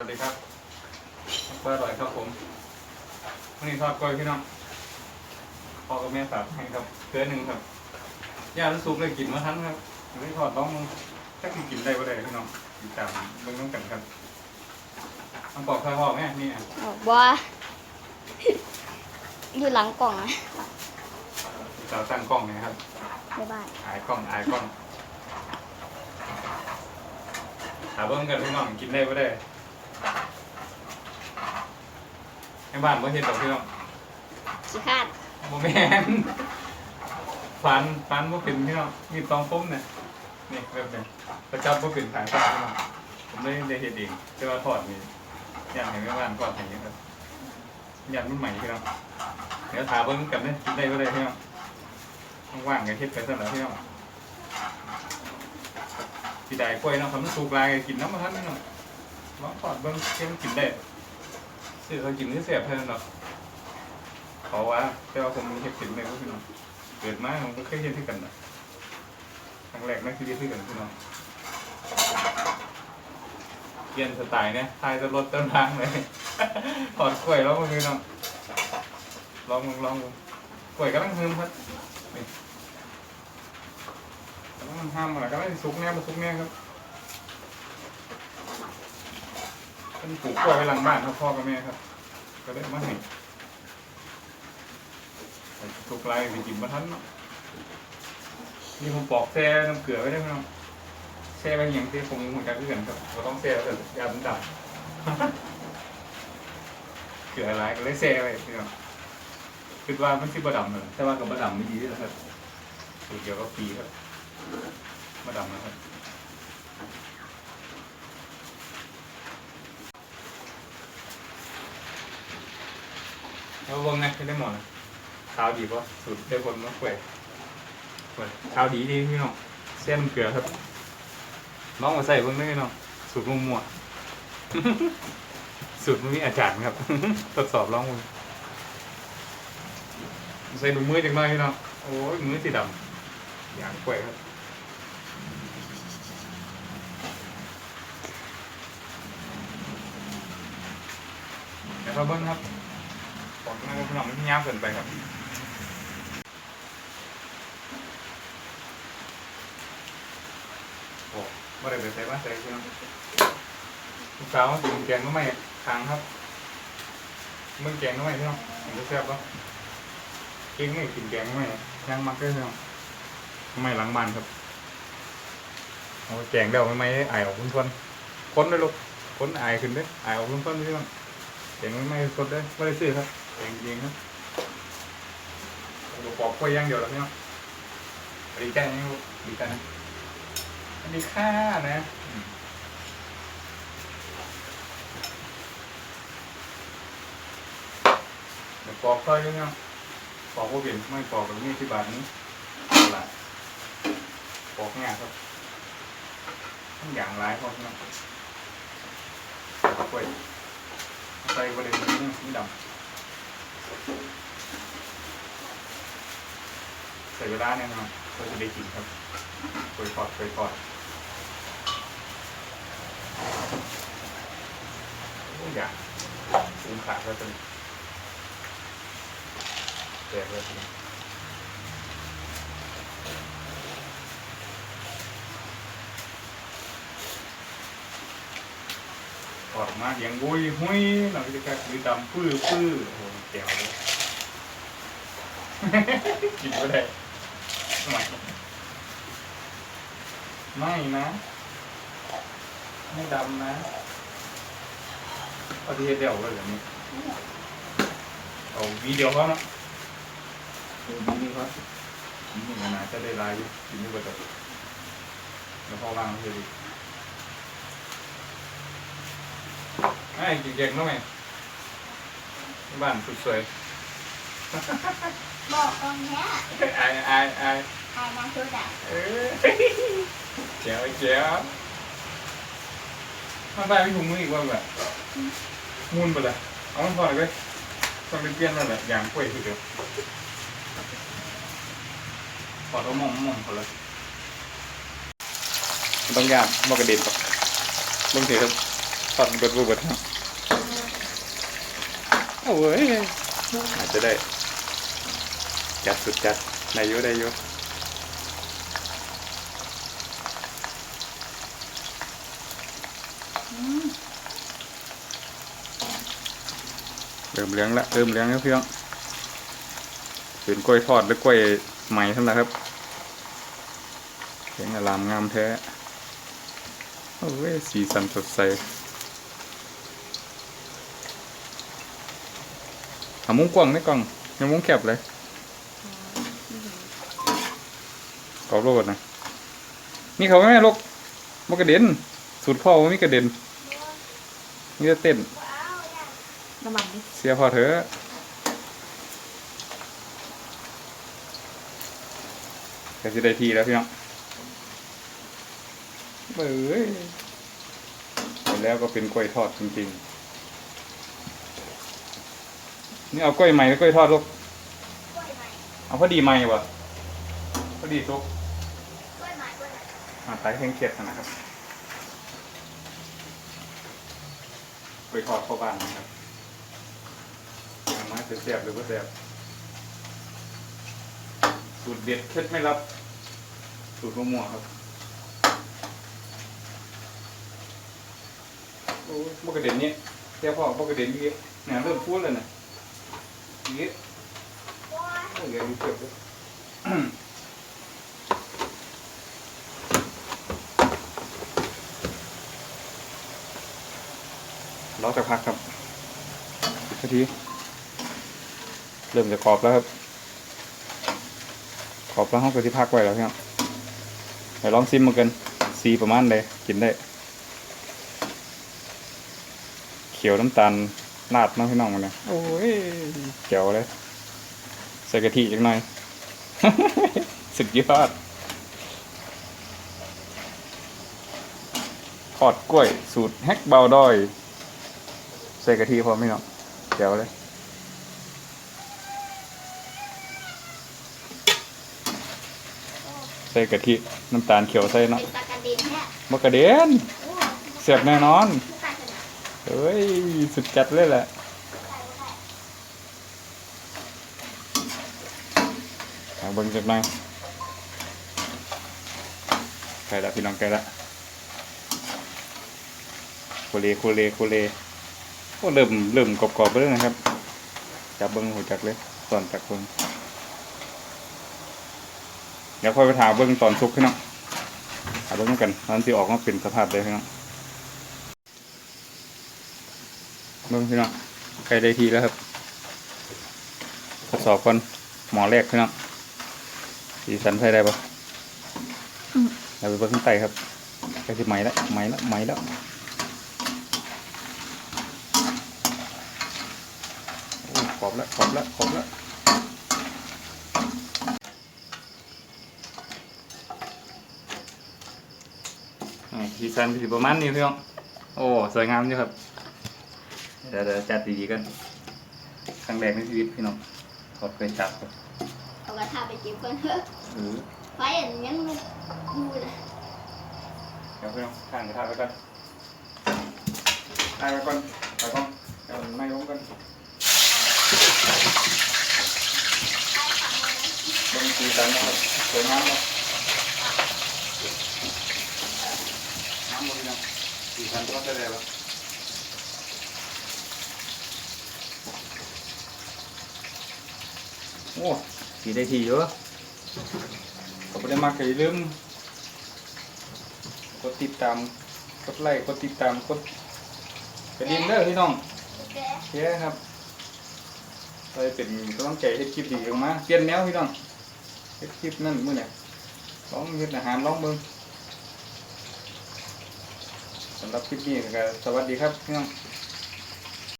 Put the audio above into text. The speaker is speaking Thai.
สวัสดีครับกล้วยอร่อยครับผมวันนี้ทอดกล้วยพี่น้องพ่อกับแม่ฝากให้ครับเกลือหนึ่งครับย่าลูกซุปเลยกินมาทันครับไม่ทอดต้องถ้ากินกินได้ก็ได้พี่น้องติดตามเบิ่งน้องกันครับต้องปอกข้าวพ่อแม่นี่อะบอกว่าอยู่หลังกล่องนะสาวตั้งกล้องนะครับบ๊ายบายอายกล้องอายกล้องถามเบิ่งกันพี่น้องกินได้ก็ได้ ในบ้านบ่เห็นดอกพี่น้องขี้คาดโมแมนฟันฟันว่าเป็นพี่น้องมีตองคมเนี่ยนี่แบบนี้ประจับว่าเป็นขายฝาพี่น้องผมได้ได้เห็นเองแต่ว่าถอดนี่ยันเห็นไม่ว่านก่อนอย่างนี้ครับยันรุ่นใหม่พี่น้องเดี๋ยวถามเบิ้งกันเนี่ยกินได้ก็ได้พี่น้องว่างๆกันเฮ็ดไปซะแล้วพี่น้องสีได้กล้วยเนาะคำนั้นสูกลายกินน้ำมาทันพี่น้องลองถอดเบิ้งเชื่อมันกินได้ ซื้อเขากินที่เสียบเท่านั้นเนาะเพราะว่าแต่ว่าผมมีเห็ดกินเลยก็พี่น้องเกิดมาผมก็เคยเห็นที่กันนะครั้งแรกนั่นคือเห็นที่กันพี่น้องเกียนสไตล์เนี่ยทายจะลดต้นทางเลยถอดกล้วยแล้วมึงพี่น้องลองมึงลองมึงกล้วยกำลังเฮิมครับนี่กำลังห้ามอะไรกำลังสุกแน่มาสุกแน่ครับ เป็นปลูกกล้วยไว้หลังบ้านครับพ่อกับแม่ครับ ก็ได้มาให้ทุกไลน์ไปกินมาทันเนาะนี่ผมปอกแช่น้ำเกลือไว้ได้ไหมน้องแช่ไว้อย่างที่ผมเหมือนกันเพื่อนครับเราต้องแช่แต่ยามันดำเกลืออะไรก็เลยแช่ไว้พี่น้องคิดว่ามันสิบดำเลยแต่ว่ากับบดำไม่ดีเลยครับสูตรเดียวก็ปีครับบดำนะครับ แล้ววงไงไม่ได้หมดนะเช้าดีป่ะสูตรเจ้าคนมะเขือเปิดเช้าดีดีพี่น้องเส้นเกลือครับน้องมาใส่เพิ่งได้พี่น้องสูตรมุมมัวสูตรมันมีอาจารย์ครับทดสอบลองมือใส่ดูมือจังเลยพี่น้องโอ้ยมือสีดำอย่างกล้วยครับเดี๋ยวเราเบิ้งครับ ของนายพี่น้องมันยากเกินไปครับโอ้ไม่ได้ไปใส่บ้านใส่พี่น้องลูกสาวกินแกงก็ไม่ค้างครับมึงแกงก็ไม่พี่น้องเห็นจะแซ่บปะเก่งไม่กินแกงก็ไม่ยังมักได้พี่น้องไม่หลังบ้านครับเอาแกงเดียวไม่ไม่ไอออกพุ่นคนค้นด้วยลูกคนไอขึ้นด้วยไอออกพุ่นคนพี่น้องแกงไม่ไม่สดด้วยไม่ได้ซื้อครับ แกงจริงครับเราปอกกล้วยย่างเดียวแล้วพี่น้องดีใจนะลูกดีใจนะอันนี้ค่านะเดี๋ยวปอกค่อยด้วยนะปอกว่าเปลี่ยนไม่ปอกแบบนี้ที่บาทนี้เอาละปอกง่ายครับทั้งอย่างร้ายพอนะปอกไว้ใส่ประเด็นนี้นี่ดำ ใส่เวลาเนี่ยนะเราจะได้กินครับไปปอดไปปอดทุกอย่างคุ้มขาดแล้วจนแจกเลยทีนี้ออกมาอย่างวุ้ยหุ้ยหลังจากการคุยดำปื้อปื้อ โอ้โหแจ๋วเลยกินไม่ได้ทำไมไม่นะ ไม่ดำนะเอาที่เฮ็ดเดี่ยวเลยแบบนี้เอาวีเดียวเขาเนาะเอาวีนี้เขาวีนี้มันน่าจะได้ลายอยู่วีนี้ก็จะแล้วพอวางเลยดิไอ้เก่งๆเนาะแม่ บ้านสุดสวยบอกตรงเนี้ยไอ้ไอ้ไอ้ใครนะชุดอะเออเจ๋วเจ๋วมันไปไม่ถุงมืออีกว่าแบบมุนไปเลยเอามันพอเลยเว้ยต้องไปเปลี่ยนแล้วแหละอย่างกล้วยทีเดียวขอตัวมองมองเขาเลยต้องยากบอกกระเด็นปะเบิ่งเถอะครับตอนเบิดบ่เบิดครับ โอ้ยอาจจะได้ จัดสุดจัดได้อยู่ได้อยู่เริ่มเลี้ยงละเริ่มเลี้ยงแล้วพี่น้องเป็นกล้วยทอดหรือกล้วยใหม่ทั้งนั้นครับเสียงอารามงามแท้ โอ้ยสีสันสดใส หามุ้งกว้างไม่กล่องยังมุ้งแคบเลยกรอบโลดนะ นี่เขาไม่แม่ลูกมกระเด็น สูตรพ่อว่ามีกระเด็นนี่จะเต้น น้ำมันนี่เสียพอเถอะก็จะได้ทีแล้วพี่น้องเบ้ยไปแล้วก็เป็นกล้วยทอดจริงๆ นี่เอากล้วยใหม่หรือกล้วยทอดลูกกล้วยใหม่เอาพอดีใหม่วะพอดีทุกกล้วยใหม่กล้วยใหม่อ่าตายเคร่งเครียดนะครับกล้วยทอดเข้าบ้านนะครับยังไม้เสียบๆหรือว่าเสียบสูตรเด็ดเคล็ดไม่ลับ สูตรมะม่วงครับโอ้ยมกระเด็นนี้เจ้าพ่อมกระเด็นนี้เนี่ยเริ่มพูดแล้วนะ นี้โอ้ยอย่าดูเจ็บเลยรอสักพักครับอีกนาทีเริ่มจะขอบแล้วครับ ขอบแล้วห้องก็ที่พักไว้แล้วครับไปลองซิมมากันซีประมาณเลยกินได้ เขียวน้ำตาล ราดเน้องพี่น้องมันนะโอ้ยเจ๋วเลย ใส่กะทิจังหน่อย สุดยอดทอดกล้วย สูตรแฮกเบาดอย ใส่กะทิพอไหมเนาะเดี๋ยวเลยใส่กะทิน้ำตาลเขียวใส่เนาะเป็นตะกันดินแท้มะกระเด็นโอ้เสียบแน่นอน เฮ้ย สุดจัดเลยแหละตายไม่ตายเบิ้งจักหน่อยใกล้ละพี่น้องใกล้ละโคเลโคเลโคเลโอ้เริ่มเริ่มกรอบๆไปแล้วนะครับ จับเบิ้งหัวจักเลยตอนจักเบิ้งเดี๋ยวค่อยไปถามเบิ้งตอนสุกพี่น้องถามเบิ้งกันตอนที่ออกมาเป็นสภาพเลยพี่น้อง เบิ้งพี่น้องใกล้ได้ทีแล้วครับทดสอบก่อนหมอแรกพี่น้องสีสันใส่ได้ปะเราไปเบิ้งข้างใต้ครับใกล้ที่ไหมแล้วไหมแล้วไหมแล้วโอ้ขอบแล้วขอบแล้วขอบแล้วนี่สีสันสีประมาณนี้พี่น้อง โอ้ สวยงามอยู่ครับ เดี๋ยวเดี๋ยวจัดดีๆกันครั้งแรกในชีวิตพี่น้องขอบเคยจับครับเอากระทะไปจิ้มก่อนเถอะเออไฟอันยังลุกอยู่เลยเดี๋ยวพี่น้องข้างกระทะไว้ก่อนได้ไว้ก่อนไปก่อนเดี๋ยวมันไม่ล้มกันบางสีสันนะครับสวยงามเนาะน้ำมันยังสีสันก็จะได้ปะ โอ้สีได้ทีเยอะขอบคุณมากอย่าลืมกดติดตาม กดไลค์ กดติดตาม กดกระดิ่งเด้อพี่น้องโอเคแค่ครับไปเป็นกำลังใจให้คลิปดีออกมาเปลี่ยนแนวพี่น้องเฮ็ดคลิปนั่นมื้อเนี่ยลองเฮ็ดอาหารลองเบิ่งสำหรับคลิปนี้ก็สวัสดีครับพี่น้องส